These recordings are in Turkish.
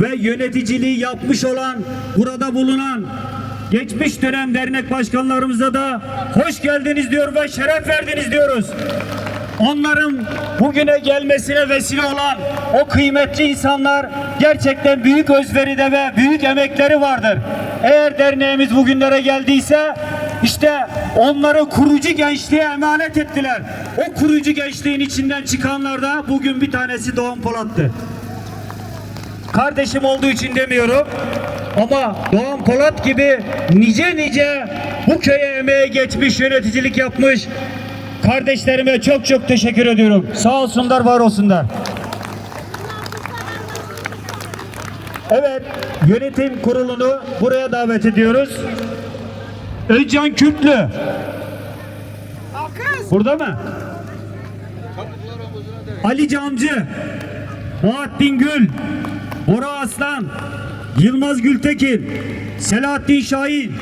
ve yöneticiliği yapmış olan burada bulunan geçmiş dönem dernek başkanlarımıza da hoş geldiniz diyor ve şeref verdiniz diyoruz. Onların bugüne gelmesine vesile olan o kıymetli insanlar gerçekten büyük özveride ve büyük emekleri vardır. Eğer derneğimiz bugünlere geldiyse işte onları kurucu gençliğe emanet ettiler. O kurucu gençliğin içinden çıkanlar da bugün bir tanesi Doğan Polat'tı. Kardeşim olduğu için demiyorum ama Doğan Polat gibi nice nice bu köye emeğe geçmiş, yöneticilik yapmış kardeşlerime çok çok teşekkür ediyorum. Sağ olsunlar, var olsunlar. Evet, yönetim kurulunu buraya davet ediyoruz. Özcan Kürtlü. Burada mı? Ali Camcı. Bahattin Gül. Bora Aslan. Yılmaz Gültekin. Selahattin Şahin.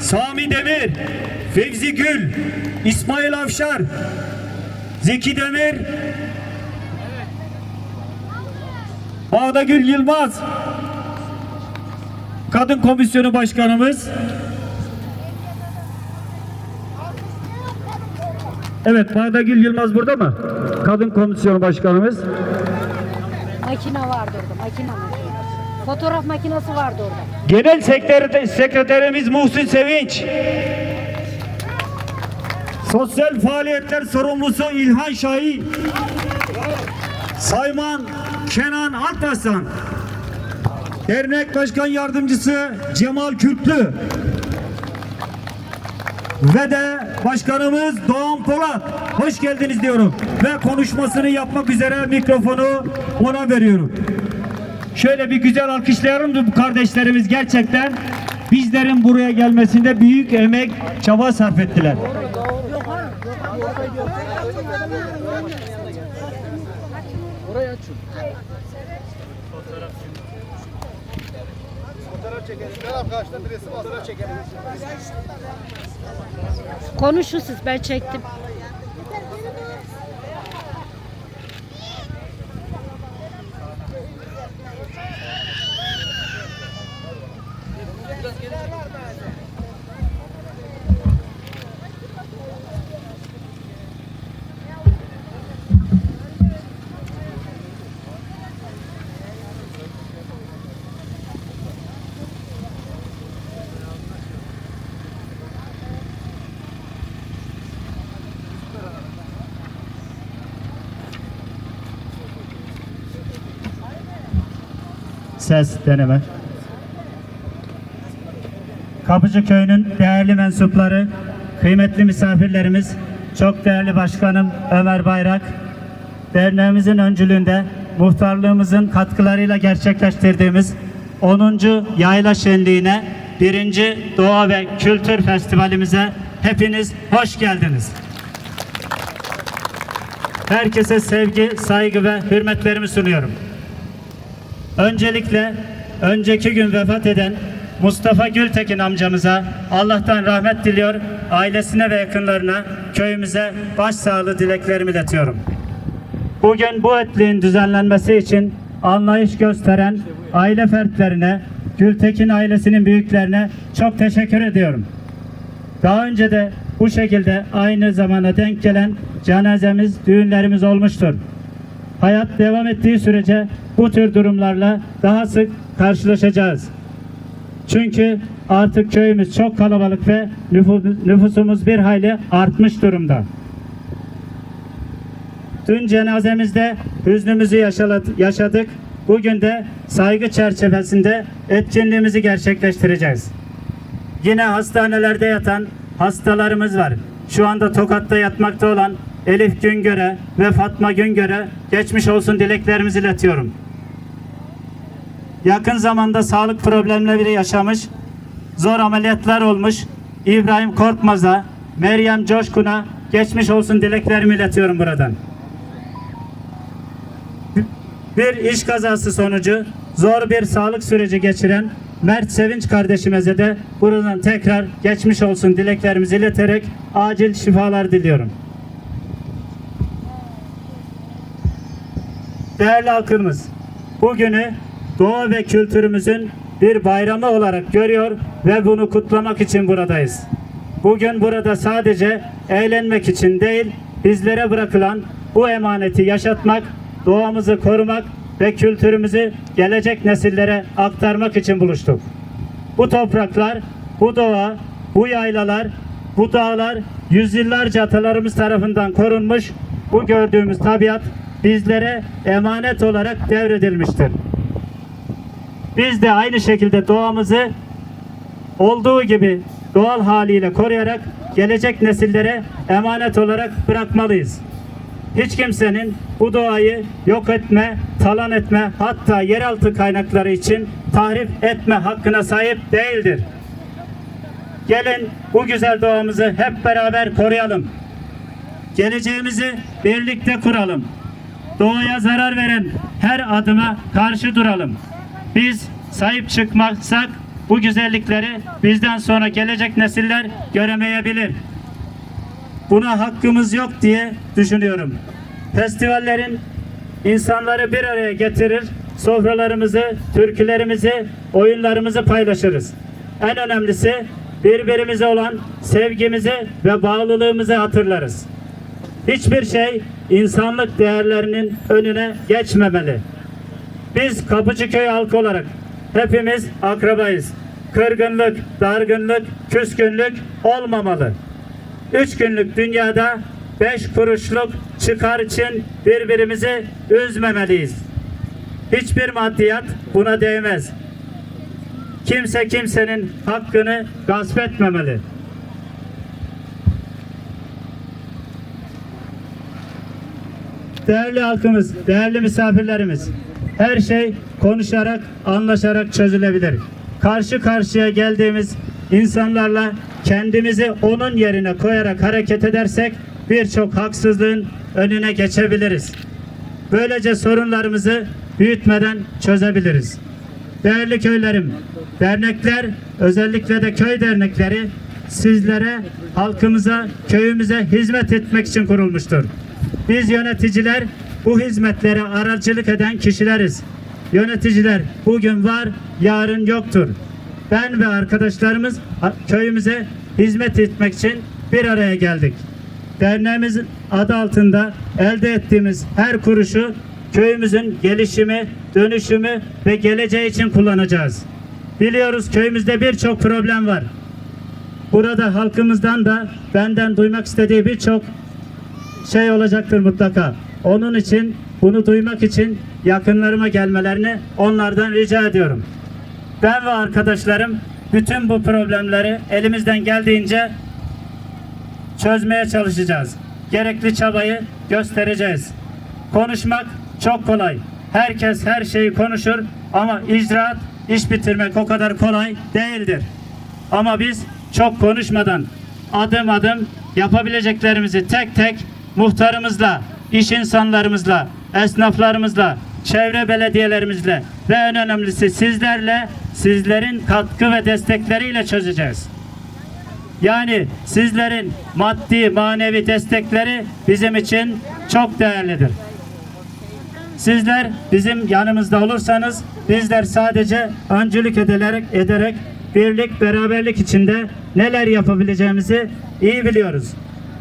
Sami Demir. Fevzi Gül. İsmail Avşar. Zeki Demir. Bağda Gül Yılmaz. Kadın Komisyonu Başkanımız. Evet, Bağdagül Yılmaz burada mı? Kadın Komisyonu Başkanımız. Makine vardı orada, makine makine. Fotoğraf makinesi vardı orada. Genel sekreter, sekreterimiz Muhsin Sevinç. Sosyal faaliyetler sorumlusu İlhan Şahin. Sayman Kenan Alparslan. Dernek Başkan Yardımcısı Cemal Kürtlü. Ve de başkanımız Doğan Polat. Hoş geldiniz diyorum. Ve konuşmasını yapmak üzere mikrofonu ona veriyorum. Şöyle bir güzel alkışlayalım bu kardeşlerimiz gerçekten bizlerin buraya gelmesinde büyük emek, çaba sarf ettiler. Konuşun siz, ben çektim. Ses deneme. Kapıcı Köyü'nün değerli mensupları, kıymetli misafirlerimiz, çok değerli başkanım Ömer Bayrak, derneğimizin öncülüğünde muhtarlığımızın katkılarıyla gerçekleştirdiğimiz 10. Yayla Şenliği'ne 1. Doğa ve Kültür Festivalimize hepiniz hoş geldiniz. Herkese sevgi, saygı ve hürmetlerimi sunuyorum. Öncelikle önceki gün vefat eden Mustafa Gültekin amcamıza Allah'tan rahmet diliyor, ailesine ve yakınlarına, köyümüze başsağlığı dileklerimi iletiyorum. Bugün bu etliğin düzenlenmesi için anlayış gösteren aile fertlerine, Gültekin ailesinin büyüklerine çok teşekkür ediyorum. Daha önce de bu şekilde aynı zamana denk gelen cenazemiz, düğünlerimiz olmuştur. Hayat devam ettiği sürece bu tür durumlarla daha sık karşılaşacağız. Çünkü artık köyümüz çok kalabalık ve nüfu- nüfusumuz bir hayli artmış durumda. Dün cenazemizde hüznümüzü yaşadık. Bugün de saygı çerçevesinde etkinliğimizi gerçekleştireceğiz. Yine hastanelerde yatan hastalarımız var. Şu anda Tokat'ta yatmakta olan Elif Güngör'e ve Fatma Güngör'e geçmiş olsun dileklerimizi iletiyorum. Yakın zamanda sağlık problemleri yaşamış, zor ameliyatlar olmuş İbrahim Korkmaz'a, Meryem Coşkun'a geçmiş olsun dileklerimi iletiyorum buradan. Bir iş kazası sonucu zor bir sağlık süreci geçiren Mert Sevinç kardeşimize de buradan tekrar geçmiş olsun dileklerimizi ileterek acil şifalar diliyorum. Değerli halkımız, bugünü doğa ve kültürümüzün bir bayramı olarak görüyor ve bunu kutlamak için buradayız. Bugün burada sadece eğlenmek için değil, bizlere bırakılan bu emaneti yaşatmak, doğamızı korumak ve kültürümüzü gelecek nesillere aktarmak için buluştuk. Bu topraklar, bu doğa, bu yaylalar, bu dağlar yüzyıllarca atalarımız tarafından korunmuş. Bu gördüğümüz tabiat bizlere emanet olarak devredilmiştir. Biz de aynı şekilde doğamızı olduğu gibi doğal haliyle koruyarak gelecek nesillere emanet olarak bırakmalıyız. Hiç kimsenin bu doğayı yok etme, talan etme, hatta yeraltı kaynakları için tahrip etme hakkına sahip değildir. Gelin bu güzel doğamızı hep beraber koruyalım. Geleceğimizi birlikte kuralım. Doğaya zarar veren her adıma karşı duralım. Biz sahip çıkmazsak bu güzellikleri bizden sonra gelecek nesiller göremeyebilir. Buna hakkımız yok diye düşünüyorum. Festivallerin insanları bir araya getirir, sofralarımızı, türkülerimizi, oyunlarımızı paylaşırız. En önemlisi birbirimize olan sevgimizi ve bağlılığımızı hatırlarız. Hiçbir şey insanlık değerlerinin önüne geçmemeli. Biz Kapıcıköy halkı olarak hepimiz akrabayız. Kırgınlık, dargınlık, küskünlük olmamalı. Üç günlük dünyada beş kuruşluk çıkar için birbirimizi üzmemeliyiz. Hiçbir maddiyat buna değmez. Kimse kimsenin hakkını gasp etmemeli. Değerli halkımız, değerli misafirlerimiz, her şey konuşarak, anlaşarak çözülebilir. Karşı karşıya geldiğimiz insanlarla kendimizi onun yerine koyarak hareket edersek birçok haksızlığın önüne geçebiliriz. Böylece sorunlarımızı büyütmeden çözebiliriz. Değerli köylerim, dernekler, özellikle de köy dernekleri sizlere, halkımıza, köyümüze hizmet etmek için kurulmuştur. Biz yöneticiler bu hizmetlere aracılık eden kişileriz. Yöneticiler bugün var, yarın yoktur. Ben ve arkadaşlarımız köyümüze hizmet etmek için bir araya geldik. Derneğimizin adı altında elde ettiğimiz her kuruşu köyümüzün gelişimi, dönüşümü ve geleceği için kullanacağız. Biliyoruz köyümüzde birçok problem var. Burada halkımızdan da benden duymak istediği birçok şey olacaktır mutlaka. Onun için bunu duymak için yakınlarıma gelmelerini onlardan rica ediyorum. Ben ve arkadaşlarım bütün bu problemleri elimizden geldiğince çözmeye çalışacağız. Gerekli çabayı göstereceğiz. Konuşmak çok kolay. Herkes her şeyi konuşur ama icraat, iş bitirmek o kadar kolay değildir. Ama biz çok konuşmadan adım adım yapabileceklerimizi tek tek muhtarımızla, iş insanlarımızla, esnaflarımızla, çevre belediyelerimizle ve en önemlisi sizlerle, sizlerin katkı ve destekleriyle çözeceğiz. Yani sizlerin maddi manevi destekleri bizim için çok değerlidir. Sizler bizim yanımızda olursanız bizler sadece öncülük ederek, ederek birlik beraberlik içinde neler yapabileceğimizi iyi biliyoruz.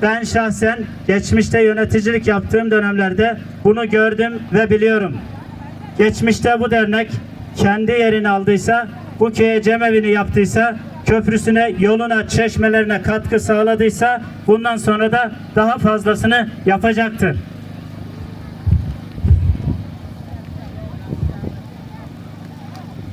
Ben şahsen geçmişte yöneticilik yaptığım dönemlerde bunu gördüm ve biliyorum. Geçmişte bu dernek kendi yerini aldıysa, bu köye cemevini yaptıysa, köprüsüne, yoluna, çeşmelerine katkı sağladıysa bundan sonra da daha fazlasını yapacaktır.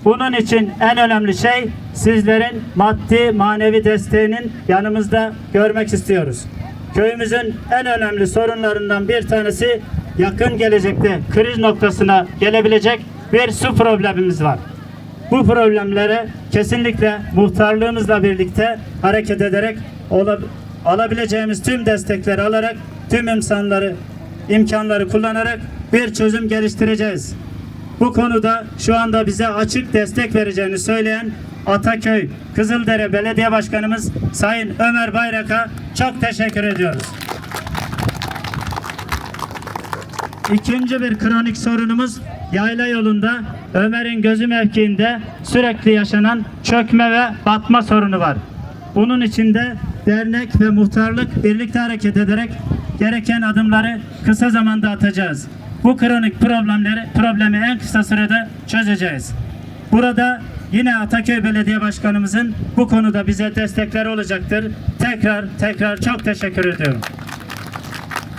Bunun için en önemli şey sizlerin maddi manevi desteğinin yanımızda görmek istiyoruz. Köyümüzün en önemli sorunlarından bir tanesi yakın gelecekte kriz noktasına gelebilecek bir su problemimiz var. Bu problemlere kesinlikle muhtarlığımızla birlikte hareket ederek alabileceğimiz tüm destekleri alarak tüm imkanları imkanları kullanarak bir çözüm geliştireceğiz. Bu konuda şu anda bize açık destek vereceğini söyleyen Ataköy Kızıldere Belediye Başkanımız Sayın Ömer Bayrak'a çok teşekkür ediyoruz. İkinci bir kronik sorunumuz yayla yolunda Ömer'in gözü mevkiinde sürekli yaşanan çökme ve batma sorunu var. Bunun için de dernek ve muhtarlık birlikte hareket ederek gereken adımları kısa zamanda atacağız. Bu kronik problemleri problemi en kısa sürede çözeceğiz. Burada yine Ataköy Belediye Başkanımızın bu konuda bize destekleri olacaktır. Tekrar tekrar çok teşekkür ediyorum.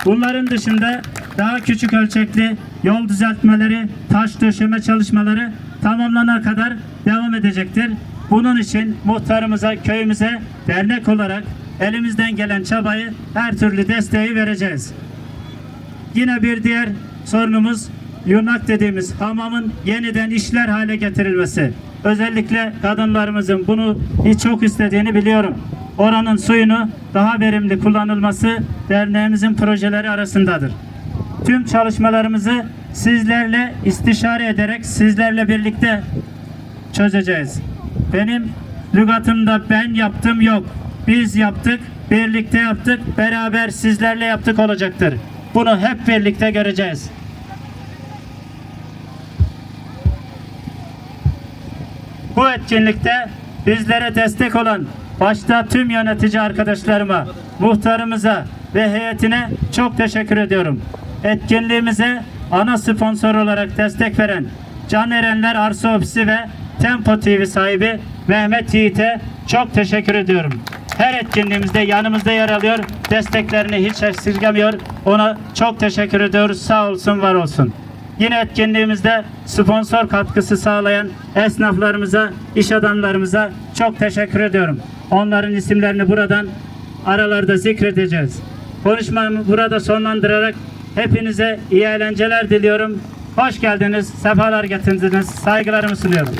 Bunların dışında daha küçük ölçekli yol düzeltmeleri, taş döşeme çalışmaları tamamlanana kadar devam edecektir. Bunun için muhtarımıza, köyümüze dernek olarak elimizden gelen çabayı, her türlü desteği vereceğiz. Yine bir diğer sorunumuz yunak dediğimiz hamamın yeniden işler hale getirilmesi. Özellikle kadınlarımızın bunu hiç çok istediğini biliyorum. Oranın suyunu daha verimli kullanılması derneğimizin projeleri arasındadır. Tüm çalışmalarımızı sizlerle istişare ederek sizlerle birlikte çözeceğiz. Benim lügatımda ben yaptım yok. Biz yaptık, birlikte yaptık, beraber sizlerle yaptık olacaktır. Bunu hep birlikte göreceğiz. Bu etkinlikte bizlere destek olan başta tüm yönetici arkadaşlarıma, muhtarımıza ve heyetine çok teşekkür ediyorum. Etkinliğimize ana sponsor olarak destek veren Can Erenler Arsa Ofisi ve Tempo TV sahibi Mehmet Yiğit'e çok teşekkür ediyorum. Her etkinliğimizde yanımızda yer alıyor, desteklerini hiç esirgemiyor. Ona çok teşekkür ediyoruz. Sağ olsun, var olsun. Yine etkinliğimizde sponsor katkısı sağlayan esnaflarımıza, iş adamlarımıza çok teşekkür ediyorum. Onların isimlerini buradan aralarda zikredeceğiz. Konuşmamı burada sonlandırarak hepinize iyi eğlenceler diliyorum. Hoş geldiniz, sefalar getirdiniz. Saygılarımı sunuyorum.